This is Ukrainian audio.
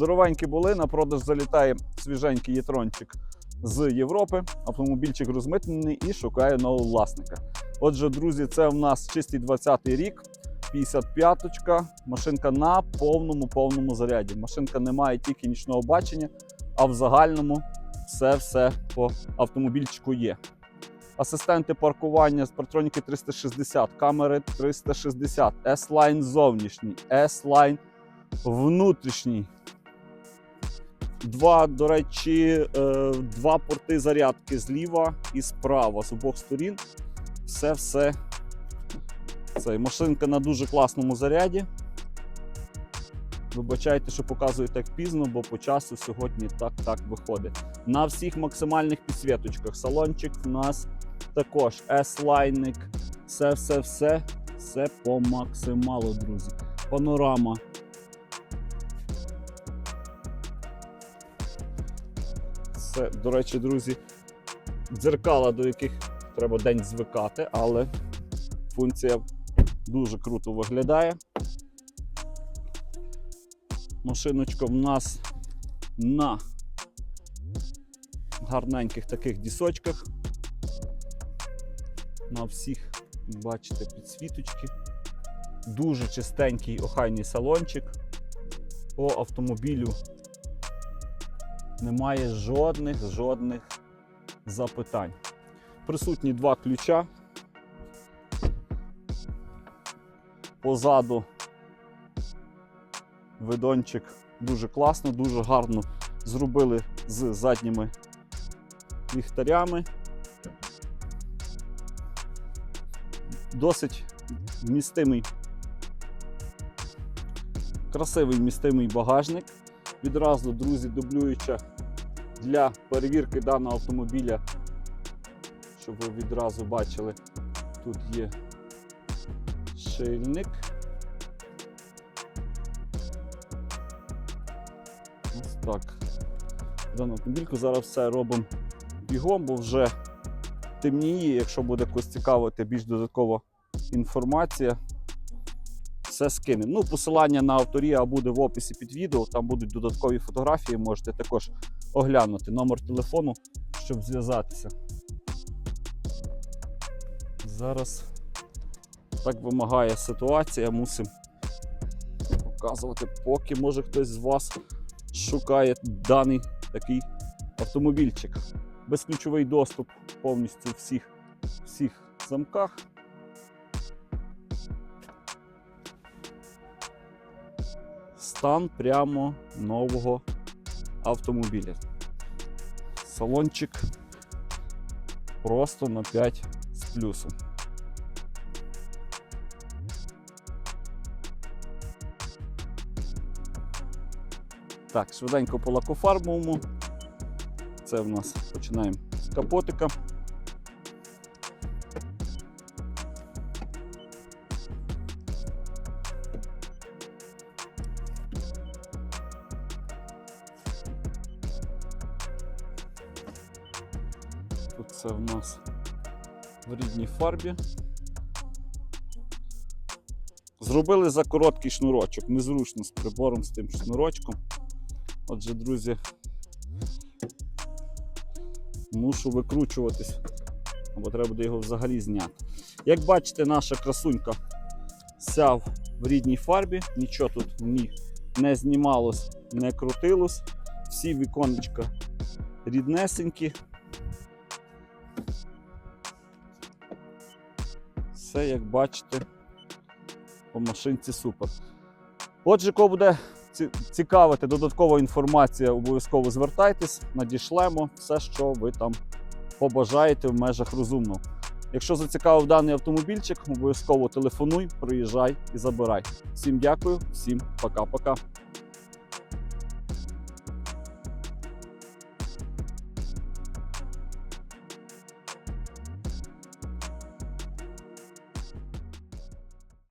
Здоровенькі були, на продаж залітає свіженький єтрончик з Європи. Автомобільчик розмитнений і шукає нового власника. Отже, друзі, це в нас чистий 20-й рік, 55-ка. Машинка на повному повному заряді. Машинка не має тільки нічного бачення, а в загальному все-все по автомобільчику є. Асистенти паркування з партроніки 360, камери 360, S-Line зовнішній, S-Line внутрішній. Два, до речі, е, два порти зарядки зліва і справа з обох сторін. Все, все. Цей машинка на дуже класному заряді. Вибачайте, що показую так пізно, бо по часу сьогодні так так виходить. На всіх максимальних підсвіточках. Салончик у нас також S-лайник. Все, все, все, все по максималу, друзі. Панорама. Це, до речі, друзі, дзеркала, до яких треба день звикати, але функція дуже круто виглядає. Машиночка в нас на гарненьких таких дісочках. На всіх, бачите, підсвіточки. Дуже чистенький охайний салончик. По автомобілю немає жодних жодних запитань. Присутні два ключа. Позаду видончик дуже класно, дуже гарно зробили з задніми ліхтарями. Досить вмістимий, красивий вмістимий багажник. Відразу, друзі, дублююча для перевірки даного автомобіля, щоб ви відразу бачили, тут є шильник. Ось так. Дану автомобільку зараз все робимо бігом, бо вже темніє. Якщо буде когось цікавити більш додаткова інформація, все скинемо. Ну, посилання на авторія буде в описі під відео, там будуть додаткові фотографії, можете також оглянути номер телефону, щоб зв'язатися. Зараз так вимагає ситуація, мусимо показувати, поки може хтось з вас шукає даний такий автомобільчик. Безключовий доступ повністю всіх, всіх замках. Стан прямо нового автомобіля. Салончик просто на 5 з плюсом. Так, швиденько по лакофарбовому. Це в нас починаємо з капотика. Тут це в нас в рідній фарбі. Зробили за короткий шнурочок, незручно з прибором, з тим шнурочком. Отже, друзі, мушу викручуватись, або треба буде його взагалі зняти. Як бачите, наша красунька вся в рідній фарбі, нічого тут в ній не знімалось, не крутилось. Всі віконечка ріднесенькі. Все, як бачите, по машинці супер. Отже, кого буде цікавити додаткова інформація, обов'язково звертайтесь, надішлемо все, що ви там побажаєте в межах розумного. Якщо зацікавив даний автомобільчик, обов'язково телефонуй, приїжджай і забирай. Всім дякую, всім пока-пока.